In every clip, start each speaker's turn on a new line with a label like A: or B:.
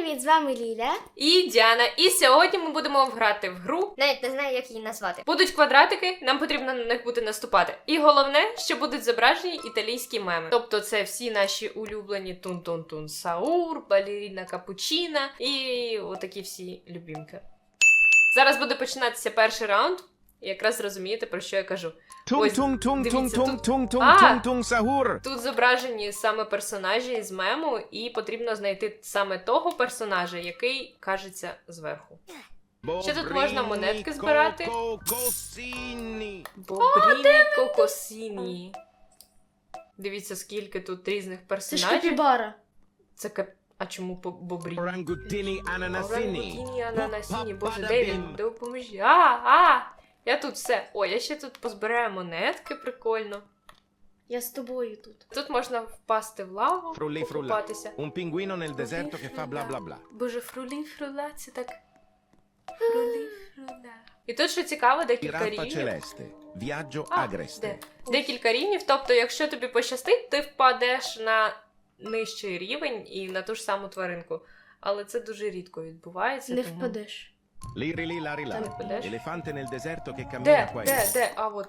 A: привіт! З вами Ліля.
B: І Діана. І сьогодні ми будемо грати в гру.
A: Навіть не знаю, як її назвати.
B: Будуть квадратики, нам потрібно на них буде наступати. І головне, що будуть зображені італійські меми. Тобто, це всі наші улюблені тун-тун-тун Саур, балеріна Капучіна і отакі всі любімки. Зараз буде починатися перший раунд. І якраз зрозумієте, про що я кажу.
C: Tung
B: Ось,
C: tung tung tung
B: дивіться,
C: tung
B: тут-
C: tung tung
B: А!
C: tung tung sahur.
B: Тут зображені саме персонажі з мему, і потрібно знайти саме того персонажа, який кажеться зверху. Ще тут можна монетки збирати.
C: Cossini.
B: Бобріні кокосіні. Дивіться, скільки тут різних
A: Це ж
B: персонажів.
A: капібара.
B: Це кап... А чому по- бобрі?
C: Orangutini ananasini.
B: Орангутіні, ананасіні. Боже,
C: Ба-ба-да-бім.
B: де він? Допоможі. А, а! Я тут все. О, я ще тут позбираю монетки, прикольно.
A: Я з тобою тут.
B: Тут можна впасти в лаву,
C: Фрулі,
B: покупатися.
C: Un pinguino nel deserto che fa bla bla bla.
B: Боже, фрулі, фрула, це так. Фрулі, фрула. І тут що цікаво, декілька рівнів.
C: Viaggio
B: А,
C: agreste.
B: де? Декілька рівнів. Тобто, якщо тобі пощастить, ти впадеш на нижчий рівень і на ту ж саму тваринку. Але це дуже рідко відбувається.
A: Не
B: тому...
A: впадеш.
C: Liri li lari la. Elefante nel deserto che cammina
B: Де?
C: qua
B: Де? Де? А от.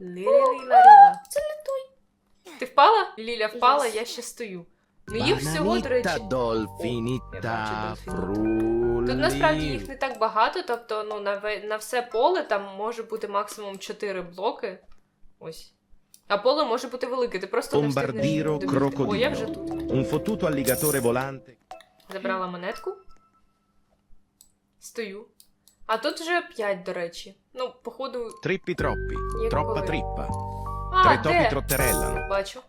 B: Лілі-ларіла.
A: Це той.
B: Ти впала? Ліля впала, я ще стою. Ну їх всього, до речі.
C: Bananita, dolfinita,
B: Я бачу
C: frulli.
B: Тут насправді їх не так багато, тобто ну, на, ве- на все поле там може бути максимум 4 блоки. Ось. А поле може бути велике, ти просто не встигнеш.
C: Бомбардіро
B: добігти. О, я вже тут.
C: Un fottuto alligatore volante.
B: Забрала монетку. Стою. А тут вже 5, до речі. Ну, походу.
C: Trippi troppi.
B: Як
C: Troppa trippa.
B: А,
C: Tre topi.
B: Бачу.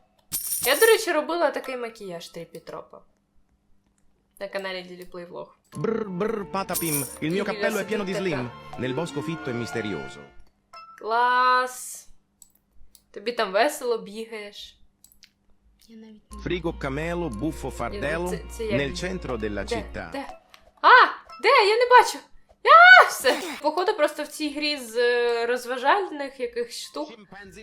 B: Я, до речі, робила такий макіяж тріпітропа. На каналі Ділі Влог.
C: Brr brr patapim, il mio cappello è pieno di slim. Nel bosco fitto e misterioso.
B: Клас! Тобі там весело бігаєш.
A: Я навіть не
C: Frigo camelo, buffo fardello.
B: Це- це як?
C: Nel centro della città.
B: Де? А! Де? Я не бачу! Я! Все! Походу, просто в цій грі з е, розважальних якихось штук.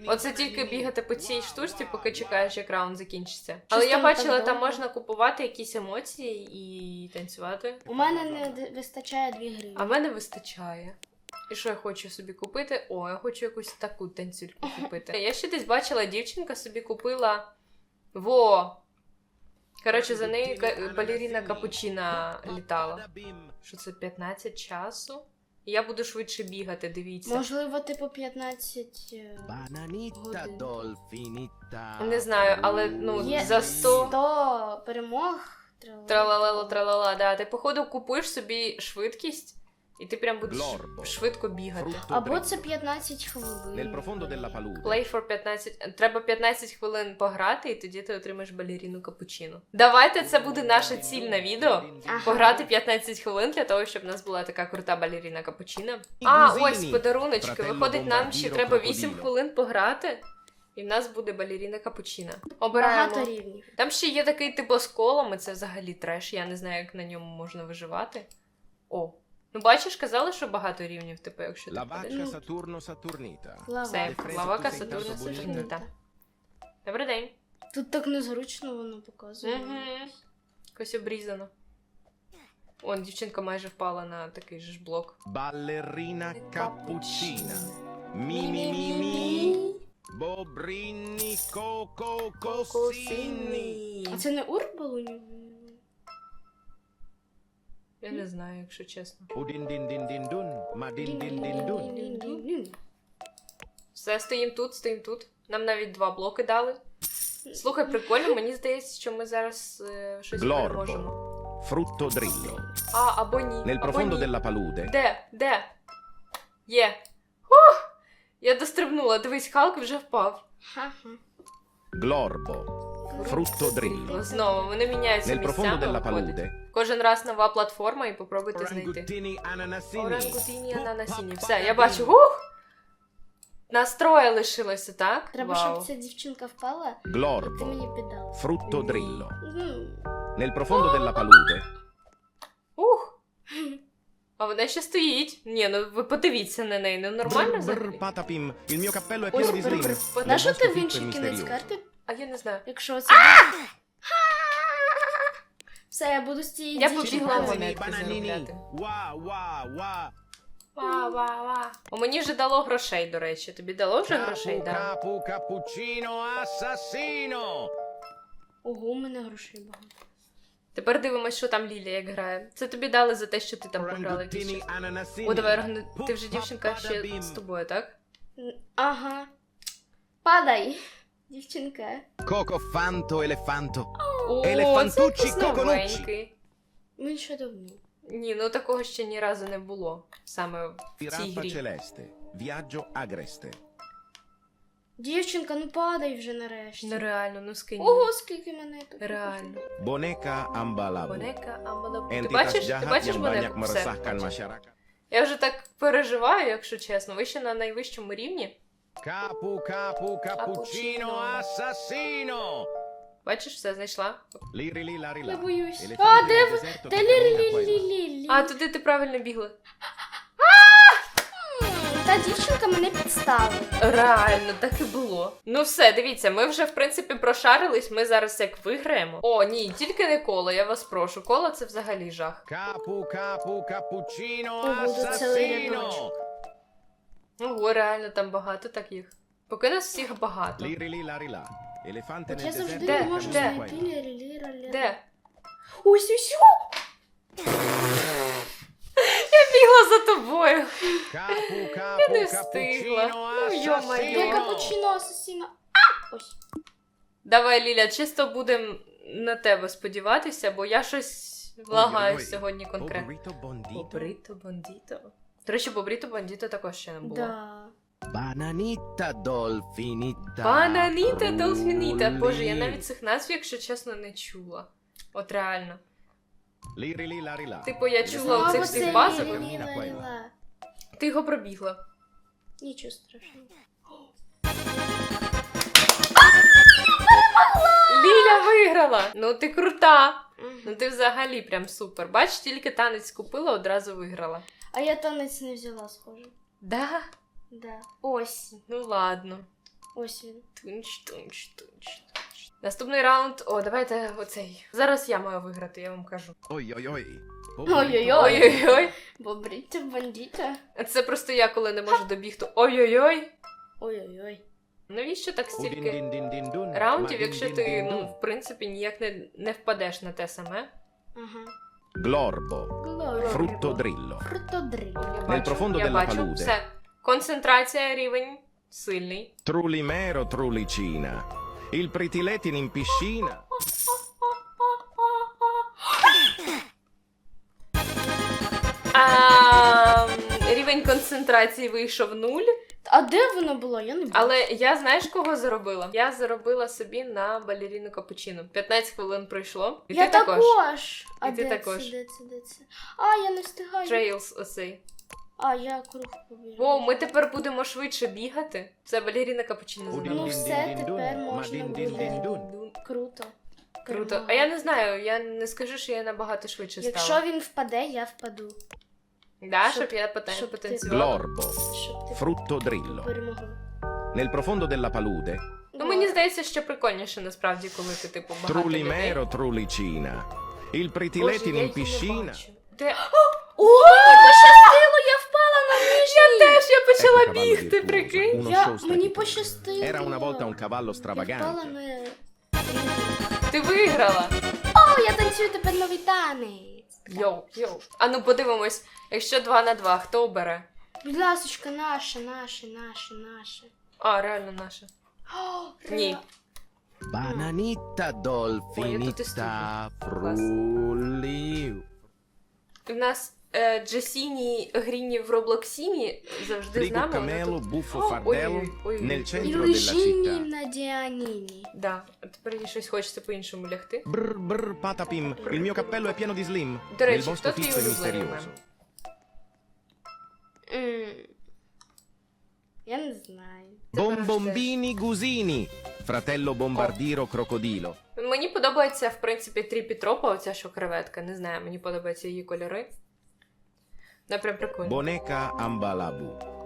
B: Оце тільки бігати по цій штучці, поки чекаєш, як раунд закінчиться. Але я бачила, там можна купувати якісь емоції і танцювати.
A: У мене не д- вистачає 2 гривні.
B: А в мене вистачає. І що я хочу собі купити? О, я хочу якусь таку танцюльку купити. Я ще десь бачила, дівчинка собі купила. Во! Коротше, за нею балеріна капучина літала. Що це 15 часу? Я буду швидше бігати, дивіться.
A: Можливо, типу 15. е, Годин.
B: Не знаю, але ну
A: Є
B: за 100
A: 100 перемог. Тралала.
B: тралалело тралала, да. Ти походу купуєш собі швидкість, і ти прям будеш
C: Глорбо.
B: швидко бігати.
C: Frutto
A: Або це 15 хвилин.
C: Nel profondo della palude.
B: Play for 15. Треба 15 хвилин пограти, і тоді ти отримаєш балеріну капучино. Давайте це буде наша ціль на відео.
A: Ага.
B: Пограти 15 хвилин для того, щоб в нас була така крута балеріна капучино. А, ось подаруночки. Виходить, нам ще
C: бомбардіро
B: треба 8
C: крокодило.
B: хвилин пограти, і в нас буде балеріна капучино. Обираємо.
A: Багато рівнів.
B: Там ще є такий типу з колом, і це взагалі треш. Я не знаю, як на ньому можна виживати. О. Ну, бачиш, казали, що багато рівнів, типу, якщо ти
C: La
B: впадеш.
C: vacca Saturno
A: Лава.
B: Все, лавака Сатурна
C: так
B: Сатурніта. Добрий день.
A: Тут так незручно воно показує.
B: Угу. Якось обрізано. Он, дівчинка майже впала на такий же ж блок.
C: Ballerina cappuccina. Mi mi mi mi. Bobrini coco cossini.
A: А це не урбалунів?
B: Я не знаю, якщо чесно.
C: Udin din din din dun. Ma din din din dun.
B: Все, стоїм тут, стоїм тут. Нам навіть два блоки дали. Слухай, прикольно, мені здається, що ми зараз е, щось
C: Глорбо.
B: переможемо.
C: Frutto drillo.
B: А, або ні.
C: Nel
B: або
C: profondo
B: ні.
C: della palude.
B: Де? Де? Є. Ух! Я дострибнула. Дивись, Халк вже впав.
C: Glorbo. Frutto drillo.
B: Знову, вони міняються
C: Nel profondo
B: місцями.
C: della
B: виходить.
C: palude.
B: Кожен раз нова платформа і попробуйте знайти.
C: Orangutini ananasini.
B: Ананасіні. Все, я бачу. Ух! Настроє лишилося, так?
A: Треба,
B: Вау.
A: щоб ця дівчинка впала, ти
C: Glorbo.
A: мені піддала.
C: Frutto drillo.
A: Мгм.
C: Nel profondo della palude.
B: Ух! А вона ще стоїть. Ні, ну ви подивіться на неї, ну нормально
C: Brr,
B: взагалі?
C: patapim. Il mio cappello è
B: Ой,
C: pieno di
B: brr, brr,
C: Nel
A: На що
C: bosco
A: ти в інший кінець
C: misterioso.
A: карти,
B: А я не знаю.
A: якщо це. Все, я буду з цією
B: Я побігла
C: Bananini,
B: монетки заробляти. Ва, ва, ва. О, мені вже дало грошей, до речі. Тобі дало вже грошей,
C: Capu,
B: да?
C: capu, cappuccino, assassino.
A: Ого, у мене грошей багато.
B: Тепер дивимось, що там Лілія як грає. Це тобі дали за те, що ти там пограла якийсь
C: Orangutini,
B: час.
C: ananasini.
B: О, давай, Рагна, ти вже дівчинка ще з тобою, так?
A: Н- Ага. Падай, дівчинка.
C: Coco fanto elefanto.
B: О,
C: Елефантучі,
B: це
C: коконучі.
B: новенький.
A: Він ще давно.
B: Ні, ну такого ще ні разу не було. Саме в цій грі.
C: celeste. Viaggio agreste.
A: Дівчинка, ну падай вже нарешті.
B: Ну реально, ну скинь.
A: Ого, скільки монеток.
B: Реально.
C: Boneka ambalabu.
B: Бонека амбалабу. Ти бачиш, ти бачиш
C: yang banyak
B: Бонеку? Все.
C: meresahkan masyarakat.
B: Я вже так переживаю, якщо чесно. Ви ще на найвищому рівні.
C: Capu, capu, cappuccino,
B: Cappuccino. Бачиш, все знайшла.
A: Я боюсь. А, де ви? Та лі-лі-лі-лі-лі.
B: А, туди ти правильно бігла.
A: Та дівчинка мене підставила.
B: Реально, так і було. Ну все, дивіться, ми вже в принципі прошарились. Ми зараз як виграємо. О, ні, тільки не коло, я вас прошу. Коло це взагалі жах.
C: Capu, capu, cappuccino,
A: Ого,
B: Ого, реально, там багато таких. Поки нас всіх багато.
A: От
C: nel
A: я завжди
B: Де?
A: не можу
B: Де?
A: знайти.
B: Де?
A: Ось ось.
B: Я бігла за тобою. Я не встигла. Ну, йо-моє.
A: Де капучино асасіна? А! Ось.
B: Давай, Ліля, чисто будемо на тебе сподіватися, бо я щось влагаю сьогодні конкретно. Бобріто бандіто. До речі, бобріто бандіто також ще не було.
A: Да.
C: Bananita dolfinita.
B: Бананіта Долфініта. Боже, я навіть цих назв, якщо чесно, не чула. От реально. Типу, я чула
A: Знову
B: оцих всіх базових. Ти його пробігла.
A: Нічого страшного.
B: Ліля виграла! Ну ти крута! Ну ти взагалі прям супер. Бач, тільки танець купила, одразу виграла.
A: А я танець не взяла, схоже.
B: Да?
A: Да. Ось.
B: Ну ладно.
A: Ось він.
B: Тунч, тунч, тунч, тунч. Наступний раунд. О, давайте оцей. Зараз я маю виграти, я вам кажу.
C: Oi.
A: Ой-ой-ой.
B: Ой-ой-ой.
A: Бобріття бандіта.
B: Це просто я, коли не можу добігти. Ой-ой-ой.
A: Ой-ой-ой.
B: Навіщо так стільки раундів, якщо ти, ну, в принципі, ніяк не, не впадеш на те саме?
A: Ага.
C: Glorbo.
A: Глорі.
C: Frutto drillo.
A: Фрутодриль.
B: Я
C: Nel profondo
B: я
C: della
B: бачу.
C: palude.
B: Все. Концентрація, рівень сильний.
C: Trulimero trulicina. Il pritiletin in piscina.
B: А, рівень концентрації вийшов нуль.
A: А де воно було? Я не бачу.
B: Але я знаєш, кого заробила? Я заробила собі на балеріну капучино. 15 хвилин пройшло. І
A: я
B: ти також.
A: також. А
B: І ти
A: де
B: також.
A: це, де це, де це? А, я не встигаю.
B: Трейлс оцей.
A: А, я круг побіжу.
B: Воу, ми тепер будемо швидше бігати. Це балеріна капучино за
A: Ну,
B: нами.
A: все, тепер можна буде. Круто.
B: Круто. А я не знаю, я не скажу, що я набагато швидше
A: Якщо він впаде, я впаду.
B: Да,
A: щоб-
B: щоб я потен...
A: щоб ти-
B: потанцювала.
C: Glorbo.
A: Щоб ти
C: Frutto drillo.
A: перемогла.
C: Nel profondo della palude.
B: Ну мені здається, що прикольніше насправді, коли ти типу багато людей.
C: Trulimero trulicina. Il
B: Боже,
C: pritiletin
B: я
C: in
B: її не
C: piscina.
B: бачу. Де?
A: О, пощастило, я впала на нижній.
B: Теж я
C: Ecco
B: почала
C: cavallo
B: бігти,
C: virtuoso,
B: прикинь.
C: uno
A: Я,
C: show
A: мені пощастило.
C: Era una volta un cavallo
A: Я впала
C: stravagante.
A: на...
B: Ти виграла.
A: О, я танцюю тепер новий танець.
B: Йоу, йоу. А ну подивимось, якщо 2 на 2, хто обере?
A: Будь ласочка, наше, наше, наше, наше.
B: А, реально наше.
A: О,
B: Ні.
C: Bananita
B: Ой, я тут і стою.
C: dolfinita
B: Клас.
C: frulli.
B: У нас Джесіні Гріні в Роблоксіні завжди з нами.
C: camelo,
B: тут-
C: buffo
B: О,
C: fardello
B: ой-ой-ой, ой-ой.
C: nel
A: І
C: centro della
A: лежині
C: città.
A: на Діаніні.
B: Да, тепер їй щось хочеться по-іншому лягти.
C: Brr brr patapim, il mio cappello è pieno di slim.
B: До речі, хто твій улюблений мем?
A: Я не знаю.
C: Bombombini gusini, fratello bombardiro crocodilo.
B: Мені подобається, в принципі, тріпітропа, оця що креветка. Не знаю, мені подобаються її кольори. Вона прям прикольна.
C: Boneca ambalabu.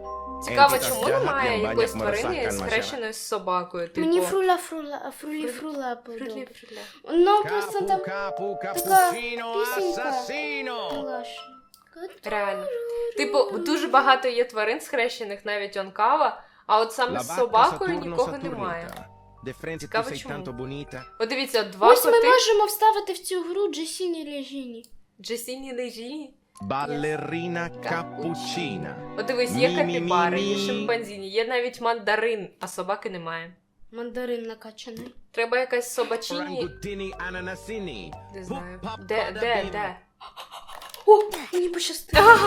B: Цікаво, чому немає якоїсь тварини схрещеної з собакою? Типу...
A: Мені фруля фрула, фрулі фрула
B: Фрулі,
A: подобається.
B: фрулі.
A: Ну, просто там така пісенька.
B: Реально. Типу, дуже багато є тварин схрещених, навіть он кава, а от саме з собакою нікого немає. Цікаво, чому? От дивіться, два
A: Ось ми можемо вставити в цю гру Джесіні Лежіні.
B: Джесіні лежі.
C: Ballerina cappuccina.
B: От дивись, є капібари, є шимпанзіні, є навіть мандарин, а собаки немає.
A: Мандарин накачаний.
B: Треба якась собачині. Не знаю. Де, де, де?
A: О, мені пощастило.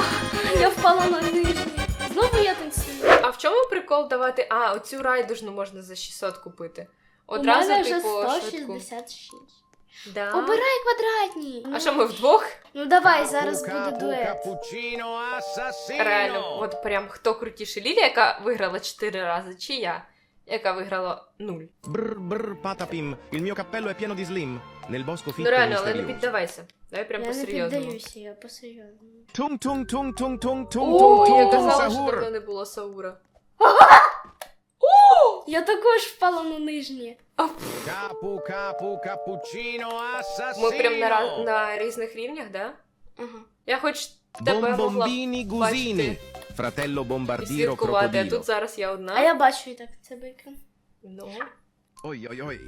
A: Я впала на нижній. Знову я танцюю.
B: А в чому прикол давати? А, оцю райдужну можна за 600 купити.
A: У мене вже
B: типу, швидку.
A: 166.
B: Да.
A: Обирай квадратні.
B: А що ми вдвох?
A: Ну давай, зараз буде дует.
B: Реально, от прям хто крутіше? Лілія, яка виграла 4 рази, чи я, яка виграла 0.
C: Brr brr patapim, il mio cappello è pieno di slim. Nel bosco fitto
B: Ну реально, але не
C: misterioso.
B: піддавайся. Давай прям
A: Я не
B: по-серйозному.
A: піддаюся, я по-серйозному.
C: Tung tung tung tung tung tung tung
B: я
C: tung
B: казала, що
C: sahur.
B: давно не було Саура.
A: Я також впала на нижнє.
C: Capu capu cappuccino assassino.
B: Ми прям на, ра- на різних рівнях, да?
A: Ага.
B: Я хоч тебе могла
C: Bombombini gusini.
B: бачити
C: Fratello
B: і
C: bombardiro
B: слідкувати, а
C: crocodilo.
B: тут зараз я одна.
A: А я бачу і так це екран.
B: Ну.
C: Oi oi oi.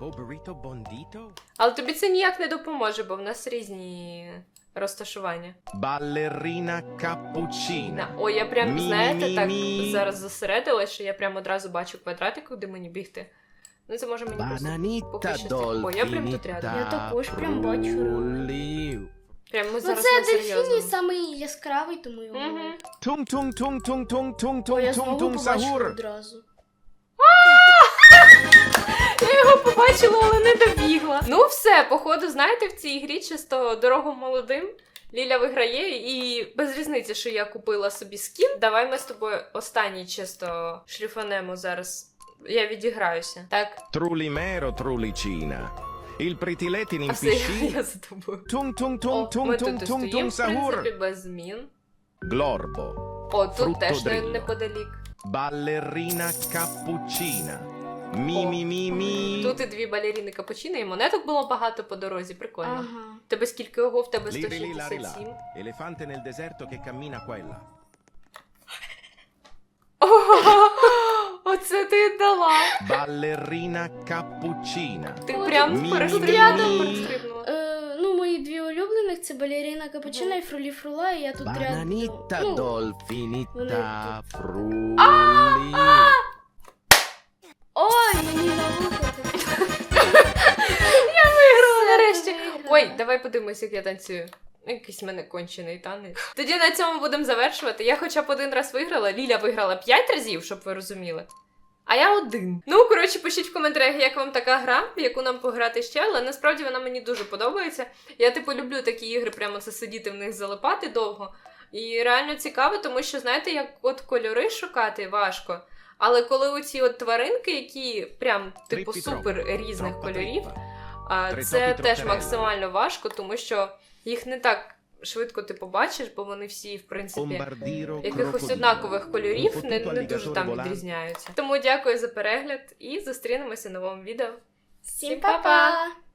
C: Poverito bondito.
B: Але тобі це ніяк не допоможе, бо в нас різні розташування.
C: Ballerina cappuccina.
B: На. О, я прям, знаєте, так зараз зосередилась, що я прям одразу бачу квадратик, куди мені бігти. Ну це може мені просто. поки що О, я прям тут рядом.
A: Я також прям бачу.
B: Прям ми
A: Ну це дельфіні самий яскравий, тому його.
C: Tung tung
A: О, я
C: tung tung
A: знову
C: tung
A: побачила
C: sahur.
A: одразу.
B: Я його побачила, але не добігла. Ну все, походу, знаєте, в цій грі чисто дорогу молодим. Ліля виграє, і без різниці, що я купила собі скін. Давай ми з тобою останній чисто шліфанемо зараз. Я відіграюся. Так,
C: Trulimero trulicina. Il pretiletin in
B: я
C: piscina.
B: за тобою.
C: Tung tung tung tung tung tung tung sahur.
B: без змін.
C: Glorbo.
B: О, тут теж неподалік.
C: Ballerina cappuccina. Mi.
B: Тут і дві балеріни капучино, і монеток було багато по дорозі. Прикольно.
A: Ага.
B: Тебе скільки ого, в тебе
C: Lì, lì, lì, là, lì,
B: 167.
C: là. Elefante nel deserto che cammina qua e là.
B: Оце ти дала.
C: Ballerina cappuccina.
B: Ти прям
C: тут
B: перестрибнула.
C: рядом.
B: перестрибнула.
A: Е, ну, мої дві улюблених це балерина капучино і фрулі фрула, і я тут рядом. Ну,
C: dolfinita
A: вони
C: frulli.
A: Ой,
B: давай подивимось, як я танцюю. Якийсь в мене кончений танець. Тоді на цьому будемо завершувати. Я хоча б один раз виграла, Ліля виграла 5 разів, щоб ви розуміли. А я один. Ну, коротше, пишіть в коментарях, як вам така гра, в яку нам пограти ще, але насправді вона мені дуже подобається. Я, типу, люблю такі ігри, прямо це сидіти в них залипати довго. І реально цікаво, тому що, знаєте, як от кольори шукати важко. Але коли оці от тваринки, які прям, типу, супер різних кольорів, це теж максимально важко, тому що їх не так швидко ти побачиш, бо вони всі, в принципі, якихось однакових кольорів не, не дуже там відрізняються. Тому дякую за перегляд і зустрінемося в новому відео.
A: Всім па-па!